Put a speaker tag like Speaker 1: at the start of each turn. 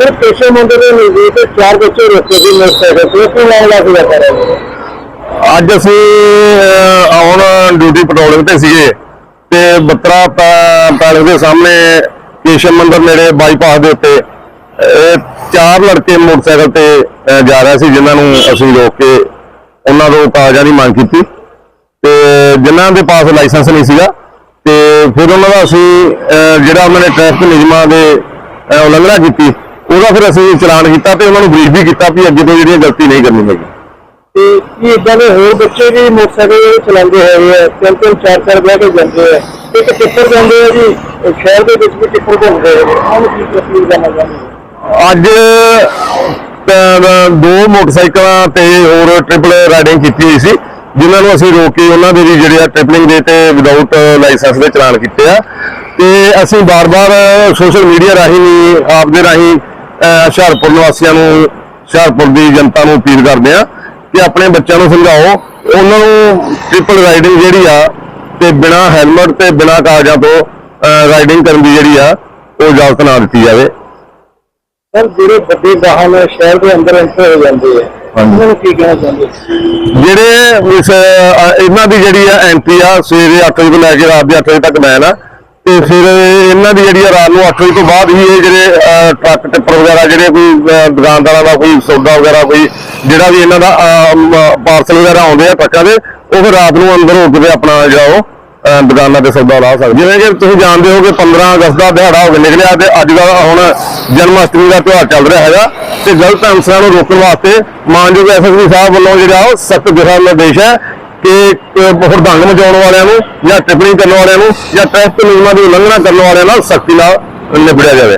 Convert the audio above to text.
Speaker 1: Sir ਪੇਸ਼ੇ ਮੰਦਰ ਦੇ ਨਜ਼ਦੀਕ ਚਾਰ ਬੱਚੇ ਰੁਕੇ ਸੀ ਮੋਟਰਸਾਈਕਲ ਤੇ ਕੀ ਮਾਮਲਾ ਸੀ ਸਰ
Speaker 2: ਅੱਜ ਅਸੀਂ ਆਨ ਡਿਊਟੀ ਪੈਟਰੋਲਿੰਗ ਤੇ ਸੀਗੇ ਤੇ ਬੱਤਰਾ ਪੈਲਸ ਦੇ ਸਾਹਮਣੇ ਕੇਸ਼ਵ ਮੰਦਰ ਨੇੜੇ ਬਾਈਪਾਸ ਦੇ ਉੱਤੇ ਚਾਰ ਲੜਕੇ ਮੋਟਰਸਾਈਕਲ ਤੇ ਜਾ ਰਹੇ ਸੀ, ਜਿਨ੍ਹਾਂ ਨੂੰ ਅਸੀਂ ਰੋਕ ਕੇ ਉਹਨਾਂ ਤੋਂ ਕਾਗਜ਼ਾਂ ਦੀ ਮੰਗ ਕੀਤੀ। ਤੇ ਜਿਨ੍ਹਾਂ ਦੇ ਪਾਸ ਲਾਇਸੈਂਸ ਨਹੀਂ ਸੀਗਾ, ਤੇ ਫਿਰ ਉਹਨਾਂ ਦਾ ਅਸੀਂ ਜਿਹੜਾ ਉਹਨਾਂ ਨੇ ਟ੍ਰੈਫਿਕ ਨਿਯਮਾਂ ਦੇ ਉਲੰਘਣਾ ਕੀਤੀ ਉਹਦਾ ਫਿਰ ਅਸੀਂ ਚਲਾਨ ਕੀਤਾ ਤੇ ਉਹਨਾਂ ਨੂੰ ਬਰੀਫ ਵੀ ਕੀਤਾ ਵੀ ਅੱਗੇ ਤੋਂ ਜਿਹੜੀਆਂ ਗਲਤੀ ਨਹੀਂ ਕਰਨੀ ਹੈਗੀ
Speaker 1: ਤੇ ਕੀ ਇਦਾਂ ਦੇ ਹੋਰ ਬੱਚੇ ਵੀ ਮੋਟਰਸਾਈਕਲ ਚਲਾਉਂਦੇ ਹੈਗੇ ਆ ਤਿੰਨ ਤਿੰਨ ਚਾਰ ਚਾਰ ਬਹਿ ਕੇ ਜਾਂਦੇ ਆ। ਇੱਕ ਟਿੱਪਰ ਜਾਂਦੇ ਆ ਜੀ ਇਹ ਸ਼ਹਿਰ ਦੇ ਵਿੱਚ ਵੀ ਟਿੱਪਰ ਘੁੰਮਦੇ ਹੈਗੇ ਉਹਨੂੰ ਕੀ ਤਸਵੀਰ ਕਰਨਾ ਚਾਹੁੰਦੇ?
Speaker 2: ਅੱਜ ਦੋ ਮੋਟਰਸਾਈਕਲਾਂ ਤੇ ਹੋਰ ਟ੍ਰਿਪਲ ਰਾਈਡਿੰਗ ਕੀਤੀ ਹੋਈ ਸੀ ਜਿਨ੍ਹਾਂ ਨੂੰ ਅਸੀਂ ਰੋਕ ਕੇ ਉਹਨਾਂ ਦੇ ਵੀ ਜਿਹੜੇ ਆ ਟ੍ਰਿਪਲਿੰਗ ਦੇ ਤੇ ਵਿਦਆਊਟ ਲਾਇਸੈਂਸ ਦੇ ਚਲਾਨ ਕੀਤੇ ਆ। ਤੇ ਅਸੀਂ ਬਾਰ-ਬਾਰ ਸੋਸ਼ਲ ਮੀਡੀਆ ਰਾਹੀਂ ਆਪ ਦੇ ਰਾਹੀਂ ਹੁਸ਼ਿਆਰਪੁਰ ਨਿਵਾਸੀਆਂ ਨੂੰ ਹੁਸ਼ਿਆਰਪੁਰ ਦੀ ਜਨਤਾ ਨੂੰ ਅਪੀਲ ਕਰਦੇ ਆ ਕਿ ਆਪਣੇ ਬੱਚਿਆਂ ਨੂੰ ਸਮਝਾਓ ਉਹਨਾਂ ਨੂੰ ਟ੍ਰਿਪਲ ਰਾਈਡਿੰਗ ਜਿਹੜੀ ਆ ਤੇ ਬਿਨਾ ਹੈਲਮਟ ਤੇ ਬਿਨਾ ਕਾਗਜ਼ਾਂ ਤੋਂ ਰਾਈਡਿੰਗ ਕਰਨ ਦੀ ਜਿਹੜੀ ਆ ਉਹ ਇਜਾਜ਼ਤ ਨਾ ਦਿੱਤੀ ਜਾਵੇ
Speaker 1: ਸਰ ਜਿਹੜੇ ਵੱਡੇ ਵਾਹਨ ਸ਼ਹਿਰ ਦੇ ਅੰਦਰ ਐਂਟਰ ਹੋ ਜਾਂਦੇ ਆ
Speaker 2: ਹਾਂਜੀ।
Speaker 1: ਉਹਨਾਂ ਨੂੰ ਕੀ ਕਹਿਣਾ ਚਾਹੁੰਦੇ ਹੋ?
Speaker 2: ਜਿਹੜੇ ਇਸ ਇਹਨਾਂ ਦੀ ਜਿਹੜੀ ਆ ਐਂਟਰੀ ਆ ਸਵੇਰੇ 8 ਵਜੇ ਤੋਂ ਲੈ ਕੇ ਰਾਤ ਦੇ 8 ਵਜੇ ਤੱਕ ਮੈਨ ਆ ਤੇ ਫਿਰ ਇਹਨਾਂ ਦੀ ਜਿਹੜੀ ਰਾਤ ਨੂੰ 8 ਵਜੇ ਤੋਂ ਬਾਅਦ ਹੀ ਇਹ ਜਿਹੜੇ ਟਰੱਕ ਟਿੱਪਰ ਵਗੈਰਾ ਜਿਹੜੇ ਕੋਈ ਦੁਕਾਨਦਾਰਾਂ ਦਾ ਕੋਈ ਸੌਦਾ ਵਗੈਰਾ ਕੋਈ ਜਿਹੜਾ ਵੀ ਇਹਨਾਂ ਦਾ ਪਾਰਸਲ ਵਗੈਰਾ ਆਉਂਦੇ ਆ ਟਰੱਕਾਂ ਦੇ, ਉਹ ਫਿਰ ਰਾਤ ਨੂੰ ਅੰਦਰ ਹੋ ਕੇ ਆਪਣਾ ਜਿਹੜਾ ਉਹ ਦੁਕਾਨਾਂ ਤੇ ਸੌਦਾ ਲਾ ਸਕਦੇ। ਜਿਵੇਂ ਕਿ ਤੁਸੀਂ ਜਾਣਦੇ ਹੋ ਕਿ 15 ਅਗਸਤ ਦਾ ਦਿਹਾੜਾ ਹੋ ਕੇ ਨਿਕਲਿਆ ਤੇ ਅੱਜ ਦਾ ਹੁਣ ਜਨਮ ਅਸ਼ਟਮੀ ਦਾ ਤਿਉਹਾਰ ਚੱਲ ਰਿਹਾ ਹੈਗਾ ਤੇ ਗਲਤ ਅੰਸਰਾਂ ਨੂੰ ਰੋਕਣ ਵਾਸਤੇ ਮਾਨਯੋਗ ਐਸਐਸਪੀ ਸਾਹਿਬ ਵੱਲੋਂ ਜਿਹੜਾ ਉਹ ਸਖਤ ਦਿਸ਼ਾ ਨਿਰਦੇਸ਼ ਹੈ ਕਿ ਅ, ਹੁੜਦੰਗ ਮਚਾਉਣ ਵਾਲਿਆਂ ਨੂੰ ਜਾਂ ਟਿੱਪਣੀ ਕਰਨ ਵਾਲਿਆਂ ਨੂੰ ਜਾਂ ਟ੍ਰੈਫਿਕ ਨਿਯਮਾਂ ਦੀ ਉਲੰਘਣਾ ਕਰਨ ਵਾਲਿਆਂ ਨਾਲ ਸਖਤੀ ਨਾਲ ਨਿਬੜਿਆ ਜਾਵੇ।